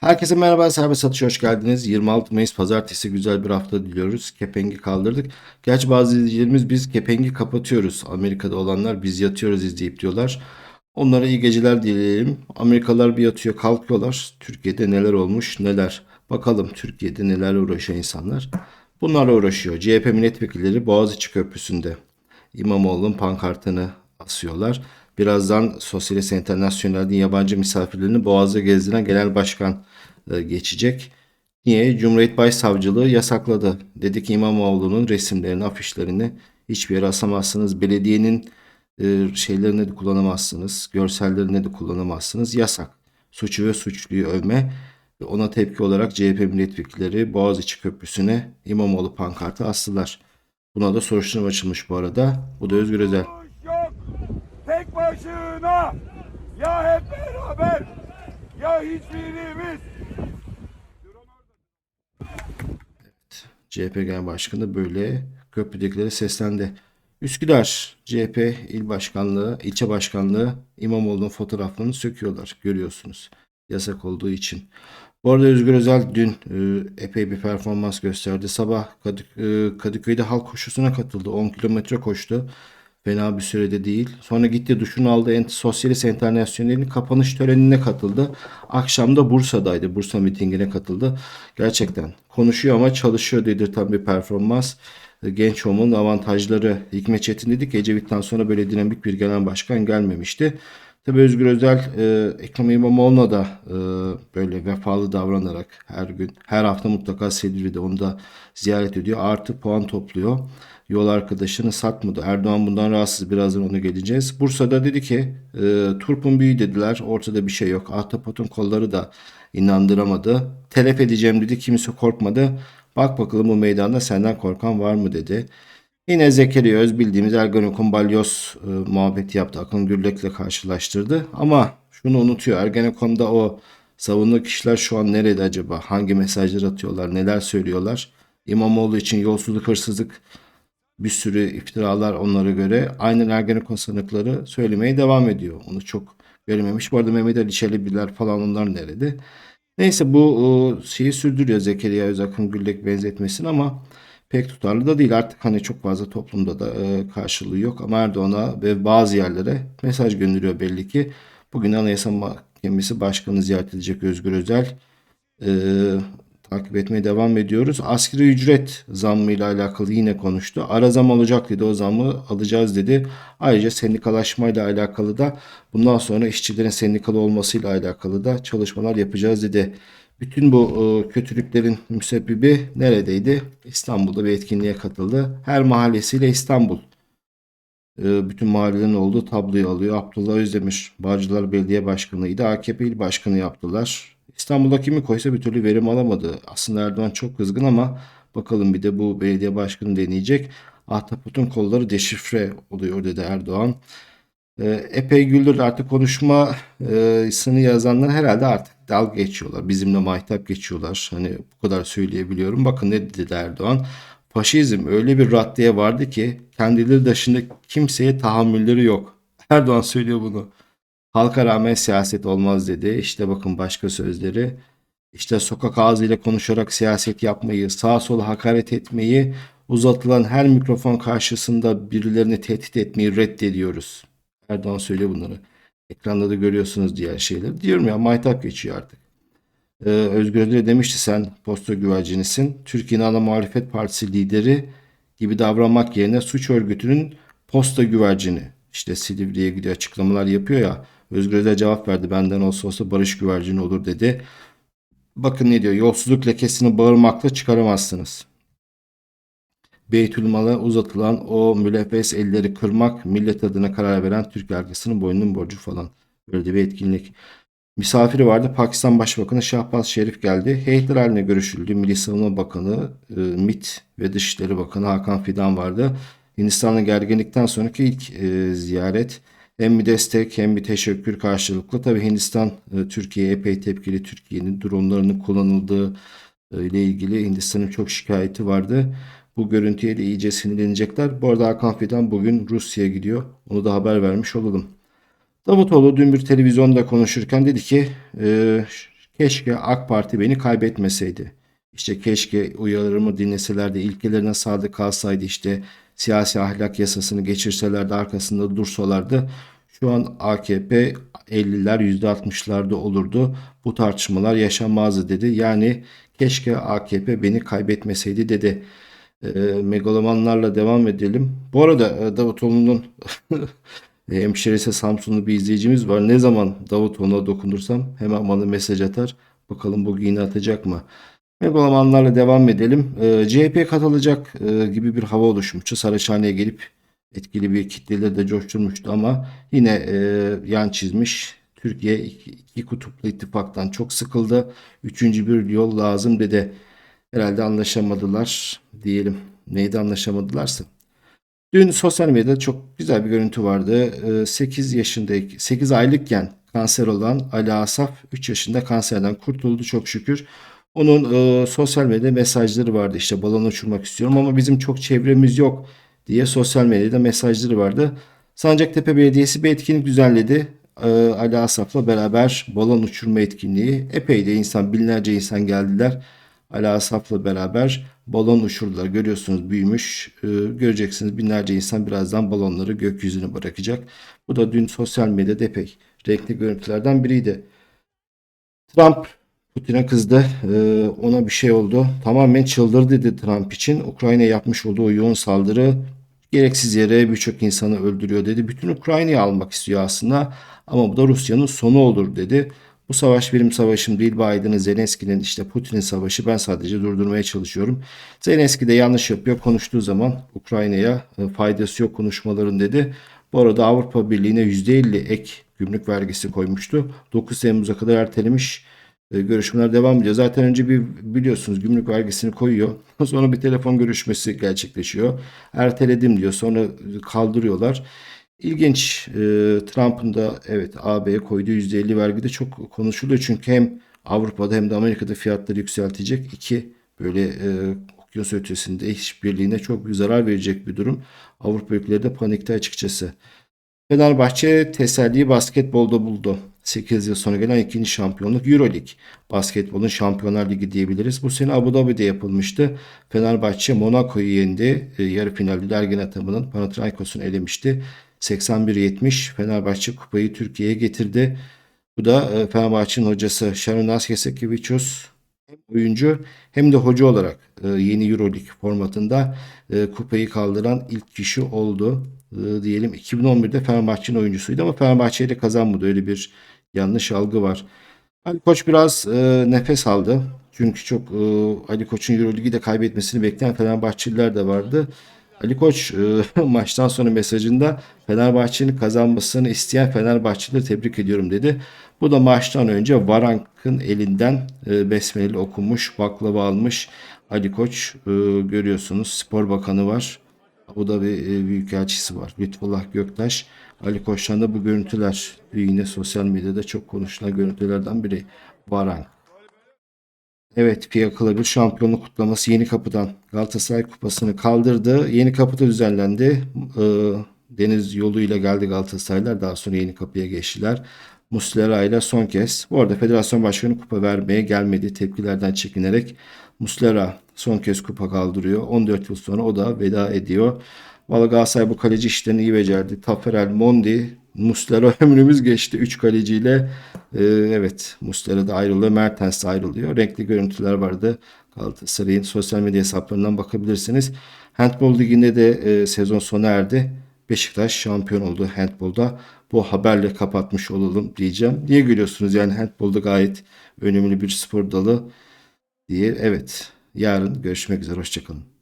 Herkese merhaba, serbest satışa hoş geldiniz. 26 Mayıs Pazartesi güzel bir hafta diliyoruz. Kepengi kaldırdık. Gerçi bazı izleyicilerimiz biz kepengi kapatıyoruz. Amerika'da olanlar biz yatıyoruz izleyip diyorlar. Onlara iyi geceler dileyelim. Amerikalılar bir yatıyor kalkıyorlar. Türkiye'de neler olmuş neler. Bakalım Türkiye'de neler uğraşıyor insanlar. Bunlarla uğraşıyor. CHP milletvekilleri Boğaziçi Köprüsü'nde İmamoğlu'nun pankartını asıyorlar. Birazdan Sosyalist Enternasyonel'in yabancı misafirlerini Boğaz'da gezdiren genel başkan geçecek. Niye? Cumhuriyet Başsavcılığı yasakladı. Dedi ki İmamoğlu'nun resimlerini, afişlerini hiçbir yere asamazsınız. Belediyenin e, şeylerini de kullanamazsınız. Görsellerini de kullanamazsınız. Yasak. Suçu ve suçluyu övme. Ona tepki olarak CHP milletvekilleri Boğaziçi Köprüsü'ne İmamoğlu pankartı astılar. Buna da soruşturma açılmış bu arada. Bu da Özgür Özel. yok. Tek başına. Ya hep beraber. Ya hiçbirimiz. CHP Genel Başkanı böyle köprüdekilere seslendi. Üsküdar CHP il başkanlığı, ilçe başkanlığı İmamoğlu'nun fotoğraflarını söküyorlar. Görüyorsunuz. Yasak olduğu için. Bu arada Özgür Özel dün e, epey bir performans gösterdi. Sabah e, Kadıköy'de halk koşusuna katıldı. 10 kilometre koştu. Fena bir sürede değil. Sonra gitti duşunu aldı. Sosyalist Enternasyonel'in kapanış törenine katıldı. Akşam da Bursa'daydı. Bursa mitingine katıldı. Gerçekten konuşuyor ama çalışıyor dedirten bir performans. E, Genç olmanın avantajları. Hikmet Çetin dedi ki Ecevit'ten sonra böyle dinamik bir genel başkan gelmemişti. Tabii Özgür Özel e, Ekrem İmamoğlu'na da e, böyle vefalı davranarak her gün, her hafta mutlaka Silivri'de onu da ziyaret ediyor. Artı puan topluyor. Yol arkadaşını satmadı. Erdoğan bundan rahatsız. Birazdan onu geleceğiz. Bursa'da dedi ki e, turpun büyü dediler. Ortada bir şey yok. Ahtapot'un kolları da inandıramadı. Telef edeceğim dedi. Kimse korkmadı. Bak bakalım bu meydanda senden korkan var mı dedi. Yine Zekeriya Öz bildiğimiz Ergenekon Balyoz e, muhabbeti yaptı. Akın Gürlek'le karşılaştırdı. Ama şunu unutuyor. Ergenekon'da o savunduğu kişiler şu an nerede acaba? Hangi mesajlar atıyorlar? Neler söylüyorlar? İmamoğlu için yolsuzluk, hırsızlık bir sürü iftiralar onlara göre. Aynen Ergenekon sanıkları söylemeye devam ediyor. Onu çok görmemiş. Bu arada Mehmet Ali Çelebiler falan onlar nerede? Neyse bu e, şeyi sürdürüyor Zekeriya Özakın Güllek benzetmesini ama pek tutarlı da değil. Artık hani çok fazla toplumda da e, karşılığı yok ama Erdoğan'a ve bazı yerlere mesaj gönderiyor belli ki. Bugün Anayasa Mahkemesi Başkanı ziyaret edecek Özgür Özel. Takip etmeye devam ediyoruz. Asgari ücret zammıyla alakalı yine konuştu. Ara zam olacak dedi o zammı alacağız dedi. Ayrıca sendikalaşmayla alakalı da bundan sonra işçilerin sendikalı olmasıyla alakalı da çalışmalar yapacağız dedi. Bütün bu e, kötülüklerin müsebbibi neredeydi? İstanbul'da bir etkinliğe katıldı. Her mahallesiyle İstanbul. E, bütün mahallelerin olduğu tabloyu alıyor. Abdullah Özdemir Bağcılar Belediye Başkanı'ydı. AKP il başkanı yaptılar. İstanbul'da kimi koysa bir türlü verim alamadı. Aslında Erdoğan çok kızgın ama bakalım bir de bu belediye başkanı deneyecek. Ahtapot'un kolları deşifre oluyor dedi Erdoğan. E, epey güldürdü artık konuşmasını yazanlar herhalde artık dalga geçiyorlar. Bizimle mahitap geçiyorlar. Hani bu kadar söyleyebiliyorum. Bakın ne dedi Erdoğan. Faşizm öyle bir raddeye vardı ki kendileri dışında kimseye tahammülleri yok. Erdoğan söylüyor bunu. Halka rağmen siyaset olmaz dedi. İşte bakın başka sözleri. İşte sokak ağzıyla konuşarak siyaset yapmayı, sağa sola hakaret etmeyi, uzatılan her mikrofon karşısında birilerini tehdit etmeyi reddediyoruz. Erdoğan söylüyor bunları. Ekranda da görüyorsunuz diğer şeyleri. Diyorum ya maytap geçiyor artık. Ee, Özgür Özel demişti sen posta güvercinisin. Türkiye'nin ana muhalefet partisi lideri gibi davranmak yerine suç örgütünün posta güvercini. İşte Silivri'ye gidiyor açıklamalar yapıyor ya. Özgür Özel cevap verdi. Benden olsa olsa barış güvercini olur dedi. Bakın ne diyor. Yolsuzluk lekesini bağırmakla çıkaramazsınız. Beytülmal'a uzatılan o müleffes elleri kırmak millet adına karar veren Türk yargısının boynunun borcu falan. Böyle de bir etkinlik. Misafiri vardı. Pakistan Başbakanı Şahbaz Şerif geldi. Heyetler haline görüşüldü. Milli Savunma Bakanı, e, MİT ve Dışişleri Bakanı Hakan Fidan vardı. Hindistan'la gerginlikten sonraki ilk e, ziyaret. Hem bir destek hem bir teşekkür karşılıklı. Tabii Hindistan e, Türkiye'ye epey tepkili. Türkiye'nin dronlarının kullanıldığı e, ile ilgili Hindistan'ın çok şikayeti vardı. Bu görüntüye de iyice sinirlenecekler. Bu arada Hakan Fidan bugün Rusya'ya gidiyor. Onu da haber vermiş olalım. Davutoğlu dün bir televizyonda konuşurken dedi ki e, Keşke AK Parti beni kaybetmeseydi. İşte keşke uyarımı dinleselerdi, ilkelerine sadık kalsaydı, işte siyasi ahlak yasasını geçirselerdi, arkasında dursalardı. Şu an AKP 50'ler %60'larda olurdu. Bu tartışmalar yaşanmazdı dedi. Yani keşke AKP beni kaybetmeseydi dedi. E, megalomanlarla devam edelim. Bu arada e, Davutoğlu'nun hemşerisi Samsunlu bir izleyicimiz var. Ne zaman Davutoğlu'na dokundursam hemen bana mesaj atar. Bakalım bugün yine atacak mı? Megalomanlarla devam edelim. E, CHP'ye katılacak e, gibi bir hava oluşmuştu. Saraçhane'ye gelip etkili bir kitleleri de coşturmuştu ama yine e, yan çizmiş. Türkiye iki, iki kutuplu ittifaktan çok sıkıldı. Üçüncü bir yol lazım dedi. Herhalde anlaşamadılar diyelim. Neydi anlaşamadılarsa. Dün sosyal medyada çok güzel bir görüntü vardı. 8 yaşındaki 8 aylıkken kanser olan Ali Asaf 3 yaşında kanserden kurtuldu çok şükür. Onun e, sosyal medya mesajları vardı işte balon uçurmak istiyorum ama bizim çok çevremiz yok diye sosyal medyada mesajları vardı. Sancaktepe Belediyesi bir etkinlik düzenledi. E, Ali Asaf'la beraber balon uçurma etkinliği. Epey de insan, binlerce insan geldiler. Ali Asaf'la beraber balon uçurdular. Görüyorsunuz büyümüş. E, göreceksiniz binlerce insan birazdan balonları gökyüzüne bırakacak. Bu da dün sosyal medyada epey renkli görüntülerden biriydi. Trump Putin'e kızdı. Ee, ona bir şey oldu. Tamamen çıldırdı dedi Trump için. Ukrayna yapmış olduğu yoğun saldırı gereksiz yere birçok insanı öldürüyor dedi. Bütün Ukrayna'yı almak istiyor aslında ama bu da Rusya'nın sonu olur dedi. Bu savaş benim savaşım değil Biden'ın Zelenski'nin işte Putin'in savaşı ben sadece durdurmaya çalışıyorum. Zelenski de yanlış yapıyor konuştuğu zaman Ukrayna'ya e, faydası yok konuşmaların dedi. Bu arada Avrupa Birliği'ne %50 ek gümrük vergisi koymuştu. 9 Temmuz'a kadar ertelemiş. E, görüşmeler devam ediyor. Zaten önce bir biliyorsunuz gümrük vergisini koyuyor. Sonra bir telefon görüşmesi gerçekleşiyor. Erteledim diyor. Sonra kaldırıyorlar. İlginç. E, Trump'ın da evet AB'ye koyduğu %50 vergi de çok konuşuluyor. Çünkü hem Avrupa'da hem de Amerika'da fiyatları yükseltecek. İki böyle e, okyanus ötesinde işbirliğine çok büyük zarar verecek bir durum. Avrupa ülkeleri de panikte açıkçası. Fenerbahçe teselliyi basketbolda buldu. 8 yıl sonra gelen ikinci şampiyonluk Euroleague. Basketbolun Şampiyonlar Ligi diyebiliriz. Bu sene Abu Dhabi'de yapılmıştı. Fenerbahçe Monaco'yu yendi. E, yarı finalde dergin atımının Panathinaikos'unu elemişti. 81-70 Fenerbahçe kupayı Türkiye'ye getirdi. Bu da e, Fenerbahçe'nin hocası Sharunas Yasekevicius hem oyuncu hem de hoca olarak e, yeni Euroleague formatında e, kupayı kaldıran ilk kişi oldu. E, diyelim 2011'de Fenerbahçe'nin oyuncusuydu ama Fenerbahçe ile kazanmadı. Öyle bir yanlış algı var. Ali Koç biraz nefes aldı. Çünkü çok Ali Koç'un Euroligi de kaybetmesini bekleyen Fenerbahçeliler de vardı. Ali Koç e, maçtan sonra mesajında Fenerbahçe'nin kazanmasını isteyen Fenerbahçelileri tebrik ediyorum dedi. Bu da maçtan önce Varank'ın elinden e, besmeleli okunmuş, baklava almış Ali Koç e, görüyorsunuz. Spor Bakanı var. Bu da bir e, büyükelçisi var. Lütfullah Göktaş. Ali Koç'tan da bu görüntüler yine sosyal medyada çok konuşulan görüntülerden biri. Varank. Evet Piyakalı bir şampiyonluk kutlaması Yeni Kapı'dan Galatasaray Kupası'nı kaldırdı. Yeni Kapı'da düzenlendi. Ee, deniz yoluyla geldi Galatasaraylar. Daha sonra Yeni Kapı'ya geçtiler. Muslera ile son kez. Bu arada Federasyon Başkanı kupa vermeye gelmedi. Tepkilerden çekinerek Muslera son kez kupa kaldırıyor. 14 yıl sonra o da veda ediyor. Valla Galatasaray bu kaleci işlerini iyi becerdi. Taferel, Mondi, Muslera ömrümüz geçti 3 kaleciyle. Ee, evet Muslera da ayrılıyor. Mertens de ayrılıyor. Renkli görüntüler vardı. Galatasaray'ın sosyal medya hesaplarından bakabilirsiniz. Handball liginde de e, sezon sona erdi. Beşiktaş şampiyon oldu handbolda. Bu haberle kapatmış olalım diyeceğim. Niye gülüyorsunuz? Yani handbolda gayet önemli bir spor dalı diye. Evet yarın görüşmek üzere. Hoşçakalın.